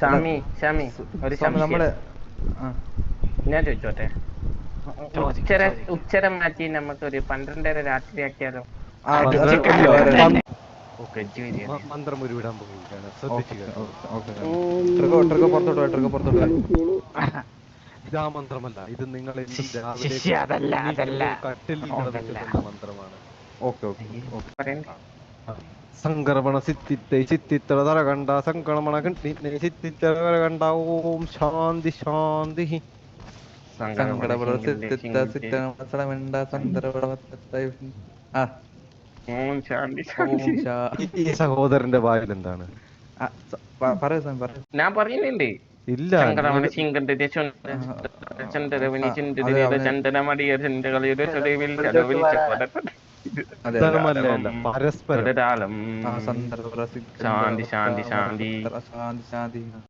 ഷാമി ഷാമി ഒരു നമ്മൾ ഞാൻ ചോദിച്ചോട്ടെ? ഉച്ചര ഉച്ചരം മാറ്റി നമുക്ക് ഒരു പന്ത്രണ്ടര രാത്രി ആക്കിയാലോ? മന്ത്രം ഉരുവിടാൻ പോവുകയാണ്. ഇത് മന്ത്രമല്ല. ഇത് നിങ്ങൾ രാവിലെ. കട്ടിൽ മന്ത്രമാണ്. ഓക്കെ ഓക്കെ സംക്രമണ സിത്തിത്തെ ചിത്തിത്ര തറ കണ്ട സംക്രമണ കണ്ടി ചിത്തിത്ര തറ കണ്ട ഓം ശാന്തി ശാന്തി. സഹോദരന്റെ വായിൽ എന്താണ്? ഞാൻ പറയുന്നുണ്ട് ഇല്ല. ചങ്കടമണ നിങ്ങൾ- ചിങ്കന്റെ പരസ്പരം. ശാന്തി, ശാന്തി, ശാന്തി. ശാന്തി ശാന്തി.